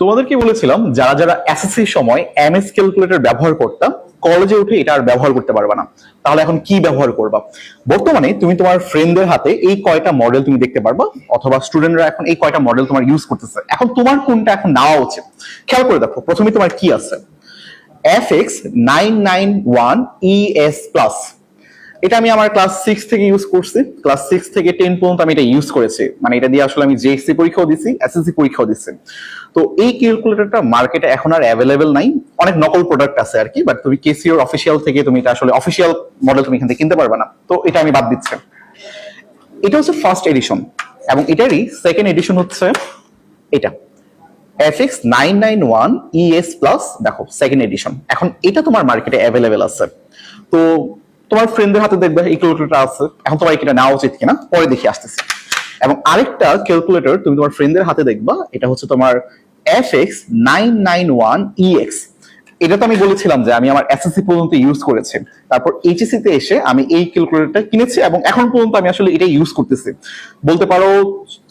তোমাদেরকে বলেছিলাম, যারা যারা এসএসসি সময় এমএস ক্যালকুলেটর ব্যবহার করতাম কলেজে উঠে এটা আর ব্যবহার করতে পারবে না। তাহলে এখন কি ব্যবহার করবা? বর্তমানে তুমি তোমার ফ্রেন্ডদের হাতে এই কয়টা মডেল তুমি দেখতে পারবা, অথবা স্টুডেন্টরা এখন এই কয়টা মডেল তোমার ইউজ করতেছে। এখন তোমার কোনটা এখন নেওয়া উচিত? খেয়াল করে দেখো, প্রথমে তোমার কি আছে? F X nine nine one ES plus এটা আমি আমার ক্লাস সিক্স থেকে ইউজ করছি। ক্লাস সিক্স থেকে টেন পর্যন্ত আমি এটা ইউজ করেছি। মানে এটা দিয়ে আসলে আমি জেএসসি পরীক্ষাও দিছি এসএসসি পরীক্ষাও দিচ্ছি তো এই ক্যালকুলেটরটা মার্কেটে এখন আর অ্যাভেলেবেল নাই। অনেক নকল প্রোডাক্ট আছে আর কি বাট তুমি কেসিওর অফিসিয়াল থেকে তুমি এটা আসলে অফিসিয়াল মডেল তুমি এখান থেকে কিনতে পারবে না। তো এটা আমি বাদ দিচ্ছি। এটা হচ্ছে ফার্স্ট এডিশন এবং এটারই সেকেন্ড এডিশন হচ্ছে এটা। FX nine nine one ES plus দেখো সেকেন্ড এডিশন এখন এটা তোমার মার্কেটে অ্যাভেলেবেল আছে। তো তোমার ফ্রেন্ডদের হাতে দেখবে এই ক্যালকুলেটর আছে। এখন তোমার এটা নেওয়া উচিত কিনা? পরে দেখে আসতেছি। এবং আরেকটা ক্যালকুলেটর তুমি তোমার ফ্রেন্ডদের হাতে দেখবা, এটা হচ্ছে তোমার F X nine nine one EX এটা তো আমি বলেছিলাম যে আমি আমার এসএসসি পর্যন্ত ইউজ করেছি। তারপর এইচএসসি তে এসে আমি এই ক্যালকুলেটরটা কিনেছি এবং এখন পর্যন্ত আমি আসলে এটা ইউজ করতেছি। বলতে পারো,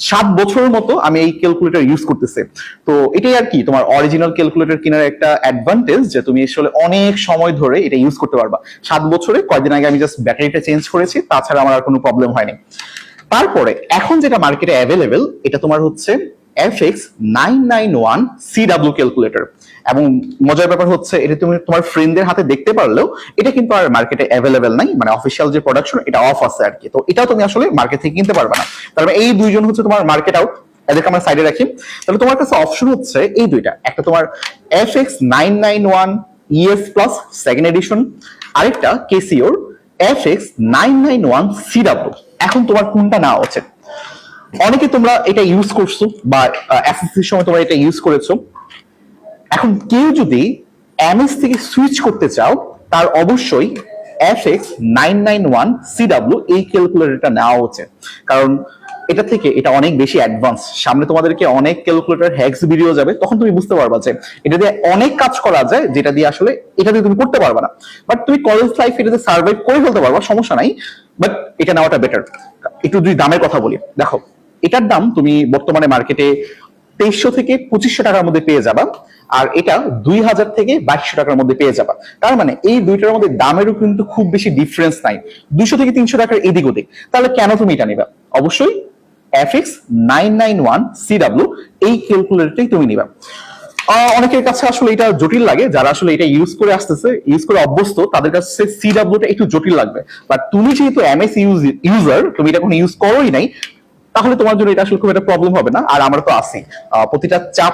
সাত বছরের মতো আমি এই ক্যালকুলেটর ইউজ করতেছি। তো এটাই আর কি, তোমার অরিজিনাল ক্যালকুলেটর কেনার একটা অ্যাডভান্টেজ যে তুমি আসলে অনেক সময় ধরে এটা ইউজ করতে পারবা। সাত বছরে কয়েকদিন আগে আমি জাস্ট ব্যাটারিটা চেঞ্জ করেছি, তাছাড়া আমার আর কোনো প্রবলেম হয়নি। তারপরে এখন যেটা মার্কেটে অ্যাভেলেবেল এটা তোমার হচ্ছে F X nine nine one C CW calculator এবং মজার ব্যাপার হচ্ছে, এটা তুমি তোমার ফ্রেন্ডদের হাতে দেখতে পারলেও এটা কিন্তু আর মার্কেটে অ্যাভেলেবেল নাই। মানে অফিসিয়াল যে প্রোডাকশন এটা অফ আছে আর কি। তো এটাও তুমি আসলে মার্কেট থেকে কিনতে পারবে না। তার মানে এই দুইজন হচ্ছে তোমার মার্কেট আউট এদেরকে আমরা সাইডে রাখি। তাহলে তোমার কাছে অপশন হচ্ছে এই দুইটা। একটা তোমার F X nine nine one ES plus second edition আরেকটা কেসিওর F X nine nine one CW এখন তোমার কোনটা নেওয়া উচিত? অনেকে তোমরা এটা ইউজ করছ বা এসএসসির সময় তোমরা এটা ইউজ করেছ। এখন কেউ যদি এমএস থেকে সুইচ করতে চাও, তার অবশ্যই F X nine nine one CW এই ক্যালকুলেটরটা নেওয়া উচিত কারণ এটা থেকে এটা অনেক বেশি অ্যাডভান্স সামনে তোমাদেরকে অনেক ক্যালকুলেটর হ্যাক্স ভিডিও যাবে, তখন তুমি বুঝতে পারবা যে এটা দিয়ে অনেক কাজ করা যায়, যেটা দিয়ে আসলে এটা দিয়ে তুমি করতে পারবা না। বাট তুমি কলেজ লাইফ এটাতে সার্ভাইভ করে ফেলতে পারবা, সমস্যা নাই। বাট এটা নেওয়াটা বেটার একটু যদি দামের কথা বলি, দেখো, এটার দাম তুমি বর্তমানে মার্কেটে তেইশশো থেকে পঁচিশশো টাকার মধ্যে পেয়ে যাবা। আর এটা দুই হাজার থেকে বাইশশো টাকার মধ্যে পেয়ে যাবা। তার মানে এই দুইটার মধ্যে দামেরও কিন্তু খুব বেশি ডিফারেন্স নাই। দুশো থেকে তিনশো টাকার এদিক ওদিক। তাহলে কেন তুমি এটা নিবা? অবশ্যই F X nine nine one CW এই ক্যালকুলেটরটাই তুমি নিবা। অনেকের কাছে আসলে এটা জটিল লাগে। যারা আসলে এটা ইউজ করে আসতেছে ইউজ করে অভ্যস্ত তাদের কাছে সিডাব্লিউটা একটু জটিল লাগবে। বাট তুমি যেহেতু এমএস ইউজ ইউজার তুমি এটা কোনো ইউজ করোই নাই তাহলে তোমার জন্য এটা আসলে খুব একটা প্রবলেম হবে না। আর আমরা তো আহ, প্রতিটা চাপ